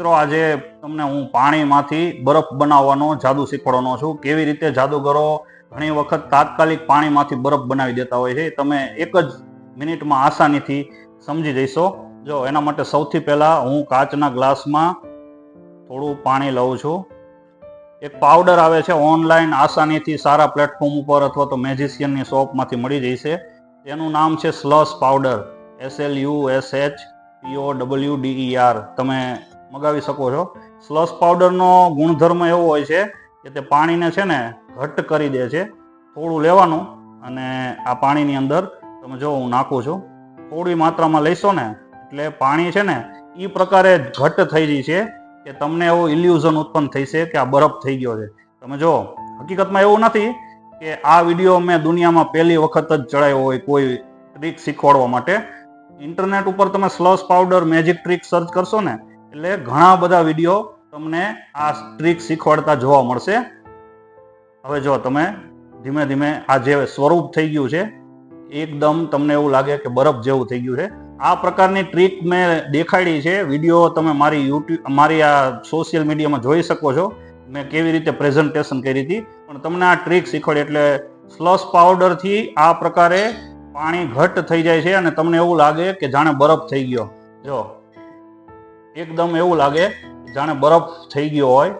મિત્રો, આજે તમને હું પાણીમાંથી બરફ બનાવવાનો, જાદુ શીખવાડવાનો છું. કેવી રીતે જાદુગરો ઘણી વખત તાત્કાલિક પાણીમાંથી બરફ બનાવી દેતા હોય છે તમે એક જ મિનિટમાં આસાનીથી સમજી જઈશો. જો, એના માટે સૌથી પહેલાં હું કાચના ગ્લાસમાં થોડું પાણી લઉં છું. એક પાવડર આવે છે, ઓનલાઈન આસાનીથી સારા પ્લેટફોર્મ ઉપર અથવા તો મેજિશિયનની શોપમાંથી મળી જશે તેનું નામ છે slush powder S L U S H P O W D E R તમે મગાવી શકો છો. સ્લસ પાવડરનો ગુણધર્મ એવો હોય છે કે તે પાણીને છે ને ઘટ્ટ કરી દે છે. થોડું લેવાનું અને આ પાણીની અંદર તમે જો હું નાખું છું. થોડી માત્રામાં લઈશો ને એટલે પાણી છે ને એ પ્રકારે ઘટ્ટ થઈ જાય છે કે તમને એવું ઇલ્યુઝન ઉત્પન્ન થઈ છે કે આ બરફ થઈ ગયો છે. તમે જો, હકીકતમાં એવું નથી કે આ વીડિયો મેં દુનિયામાં પહેલી વખત જ ચડાવ્યો હોય કોઈ ટ્રીક શીખવાડવા માટે. ઇન્ટરનેટ ઉપર તમે slush powder magic trick search કરશો ને એટલે ઘણા બધા વીડિયો તમને આ ટ્રીક શીખવાડતા જોવા મળશે. હવે જો તમે ધીમે ધીમે આ જે સ્વરૂપ થઈ ગયું છે, એકદમ તમને એવું લાગે કે બરફ જેવું થઈ ગયું છે. આ પ્રકારની ટ્રીક મેં દેખાડી છે. વીડિયો તમે મારી યુટ્યુબ મારી આ સોશિયલ મીડિયામાં જોઈ શકો છો. મેં કેવી રીતે પ્રેઝન્ટેશન કરી હતી. પણ તમને આ ટ્રીક શીખવાડી એટલે સ્લસ પાવડરથી આ પ્રકારે પાણી ઘટ્ટ થઈ જાય છે અને તમને એવું લાગે કે જાણે બરફ થઈ ગયો. જો એકદમ એવું લાગે જાણે બરફ થઈ ગયો હોય.